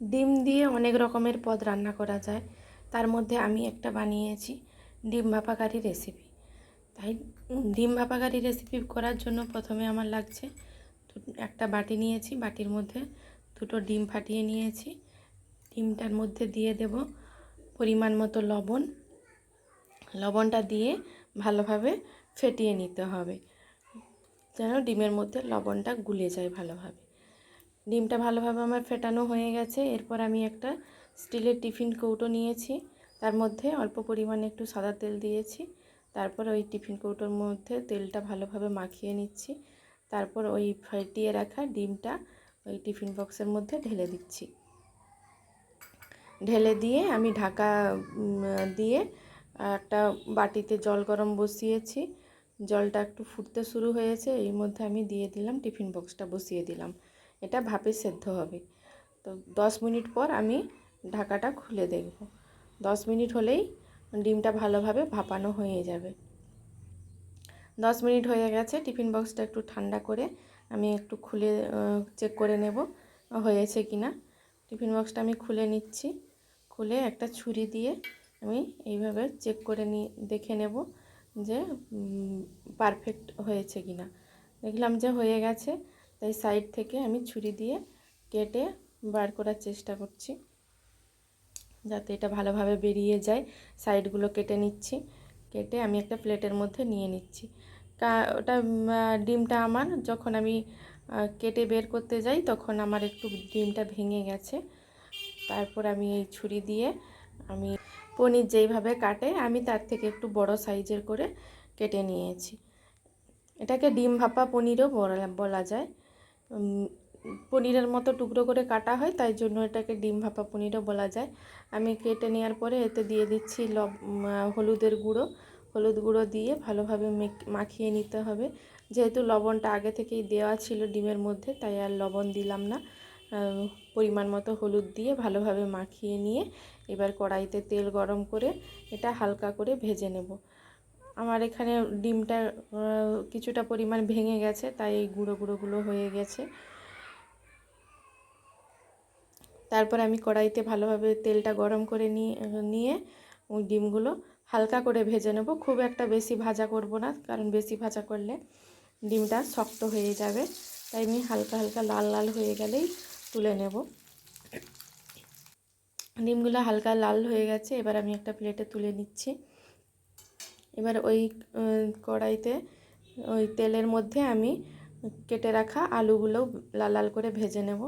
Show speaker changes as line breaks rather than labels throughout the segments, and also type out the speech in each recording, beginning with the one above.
ডিম দিয়ে অনেক রকমের পদ রান্না করা যায়। তার মধ্যে আমি একটা বানিয়েছি ডিম ভাপা কারি রেসিপি তাই ডিম ভাপা কারি রেসিপি করার জন্য প্রথমে আমার লাগছে একটা বাটি নিয়েছি। বাটির মধ্যে দুটো ডিম ফাটিয়ে নিয়েছি। ডিমটার মধ্যে দিয়ে দেব পরিমাণ মতো লবণ। লবণটা দিয়ে ভালোভাবে ফেটিয়ে নিতে হবে। যেন ডিমের মধ্যে লবণটা গুলে যায় ভালোভাবে। ডিমটা ভালোভাবে আমার ফেটানো হয়ে গেছে। এরপর আমি একটা স্টিলের টিফিন কৌটো নিয়েছি। তার মধ্যে অল্প পরিমাণে একটু সাদা তেল দিয়েছি। তারপর ওই টিফিন কৌটোর মধ্যে তেলটা ভালোভাবে মাখিয়ে নিচ্ছি। তারপর ওই ফেটিয়ে রাখা ডিমটা ওই টিফিন বক্সের মধ্যে ঢেলে দিচ্ছি। ঢেলে দিয়ে আমি ঢাকা দিয়ে একটা বাটিতে জল গরম বসিয়েছি। জলটা একটু ফুটতে শুরু হয়েছে। এর মধ্যে আমি দিয়ে দিলাম টিফিন বক্সটা বসিয়ে দিলাম। এটা ভাপে সেদ্ধ হবে। তো দশ মিনিট পর আমি ঢাকাটা খুলে দেখব। দশ মিনিট হলেই ডিমটা ভালোভাবে ভাপানো হয়ে যাবে। দশ মিনিট হয়ে গেছে, টিফিন বক্সটা একটু ঠান্ডা করে আমি একটু খুলে চেক করে নেব হয়েছে কি না টিফিন বক্সটা আমি খুলে নিচ্ছি। খুলে একটা ছুরি দিয়ে আমি এইভাবে চেক করে নি, দেখে নেব যে পারফেক্ট হয়েছে কি না দেখলাম যে হয়ে গেছে। তাই সাইড থেকে আমি ছুরি দিয়ে কেটে বার করার চেষ্টা করছি। যাতে এটা ভালোভাবে বেরিয়ে যায়। সাইডগুলো কেটে নিচ্ছি। কেটে আমি একটা প্লেটের মধ্যে নিয়ে নিচ্ছি। কা, ওটা ডিমটা আমার। যখন আমি কেটে বের করতে যাই, তখন আমার একটু ডিমটা ভেঙে গেছে। তারপর আমি এই ছুরি দিয়ে আমি পনির যেইভাবে কাটে, আমি তার থেকে একটু বড় সাইজের করে কেটে নিয়েছি। এটাকে ডিম ভাপা পনিরও বলা যায়। পনিরের মতো টুকরো করে কাটা হয়, তাই জন্য এটাকে ডিম ভাপা পনিরও বলা যায়। আমি কেটে নেওয়ার পরে এতে দিয়ে দিচ্ছি লব হলুদের গুঁড়ো। হলুদ গুঁড়ো দিয়ে ভালোভাবে মাখিয়ে নিতে হবে। যেহেতু লবণটা আগে থেকেই দেওয়া ছিল ডিমের মধ্যে, তাই আর লবণ দিলাম না। পরিমাণ মতো হলুদ দিয়ে ভালোভাবে মাখিয়ে নিয়ে এবার কড়াইতে তেল গরম করে এটা হালকা করে ভেজে নেব। আমার এখানে ডিমটা কিছুটা পরিমাণ ভেঙে গেছে, তাই এই গুঁড়ো গুঁড়োগুলো হয়ে গেছে। তারপর আমি কড়াইতে ভালোভাবে তেলটা গরম করে নিয়ে ওই ডিমগুলো হালকা করে ভেজে নেব। খুব একটা বেশি ভাজা করব না, কারণ বেশি ভাজা করলে ডিমটা শক্ত হয়ে যাবে। তাই আমি হালকা হালকা লাল লাল হয়ে গেলেই তুলে নেব। ডিমগুলো হালকা লাল হয়ে গেছে, এবার আমি একটা প্লেটে তুলে নিচ্ছি। এবার ওই কড়াইতে ওই তেলের মধ্যে আমি কেটে রাখা আলুগুলো লাল লাল করে ভেজে নেব।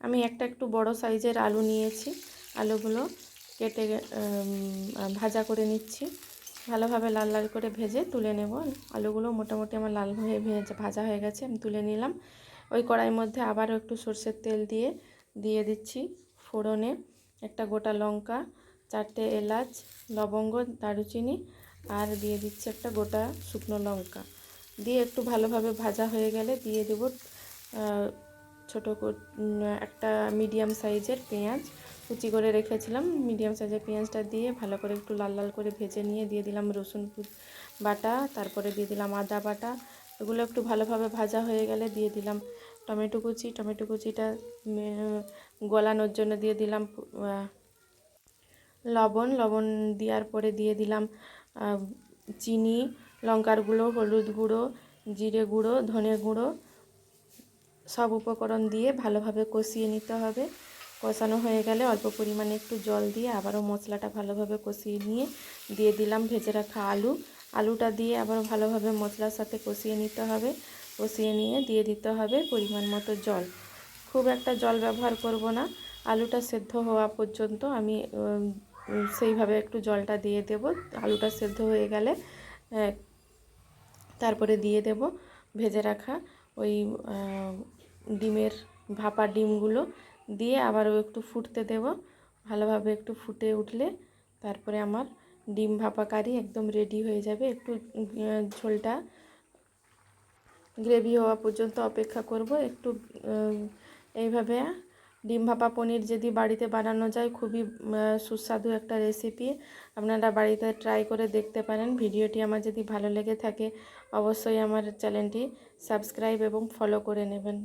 আমি একটা একটু বড় সাইজের আলু নিয়েছি। আলুগুলো কেটে ভাজা করে নিচ্ছি। ভালোভাবে লাল লাল করে ভেজে তুলে নেব। আলুগুলো মোটামুটি আমার লাল হয়ে ভেজে, ভাজা হয়ে গেছে, আমি তুলে নিলাম। ওই কড়াইয়ের মধ্যে আবারও একটু সর্ষের তেল দিয়ে দিয়ে দিচ্ছি ফোড়নে। একটা গোটা লঙ্কা, চারটে এলাচ, লবঙ্গ, দারুচিনি আর দিয়ে দিচ্ছি একটা গোটা শুকনো লঙ্কা। দিয়ে একটু ভালোভাবে ভাজা হয়ে গেলে দিয়ে দেব ছোটো একটা মিডিয়াম সাইজের পেঁয়াজ। কুচি করে রেখেছিলাম, মিডিয়াম সাইজের পেঁয়াজটা দিয়ে ভালো করে একটু লাল লাল করে ভেজে নিয়ে দিয়ে দিলাম রসুন বাটা, তারপরে দিয়ে দিলাম আদা বাটা। এগুলো একটু ভালোভাবে ভাজা হয়ে গেলে দিয়ে দিলাম টমেটো কুচি। টমেটো কুচিটা গলানোর জন্য দিয়ে দিলাম লবণ। লবণ দেওয়ার পরে দিয়ে দিলাম চিনি, লঙ্কার গুঁড়ো, হলুদ গুঁড়ো, জিরে গুঁড়ো, ধনে গুঁড়ো, সব উপকরণ দিয়ে ভালোভাবে কষিয়ে নিতে হবে। কষানো হয়ে গেলে অল্প পরিমাণে একটু জল দিয়ে আবারও মশলাটা ভালোভাবে কষিয়ে নিয়ে দিয়ে দিলাম ভেজে রাখা আলু। আলুটা দিয়ে আবার ভালোভাবে মশলার সাথে কষিয়ে নিতে হবে। কষিয়ে নিয়ে দিয়ে দিতে হবে পরিমাণ মতো জল। খুব একটা জল ব্যবহার করব না। আলুটা সেদ্ধ হওয়া পর্যন্ত আমি সেইভাবে একটু জলটা দিয়ে দেব। আলুটা সেদ্ধ হয়ে গেলে তারপরে দিয়ে দেব ভেজে রাখা ওই ডিমের ভাপা ডিমগুলো দিয়ে আবারও একটু ফুটতে দেব। ভালোভাবে একটু ফুটে উঠলে তারপরে আমার ডিম ভাপা কারি একদম রেডি হয়ে যাবে। একটু ঝোলটা গ্রেভি হওয়া পর্যন্ত অপেক্ষা করব। একটু এইভাবে ডিম ভাপা পনির যদি বাড়িতে বানানো যায়, খুবই সুস্বাদু একটা রেসিপি আপনারা বাড়িতে ট্রাই করে দেখতে পারেন। ভিডিওটি আমার যদি ভালো লেগে থাকে, অবশ্যই আমার চ্যানেলটি সাবস্ক্রাইব এবং ফলো করে নেবেন।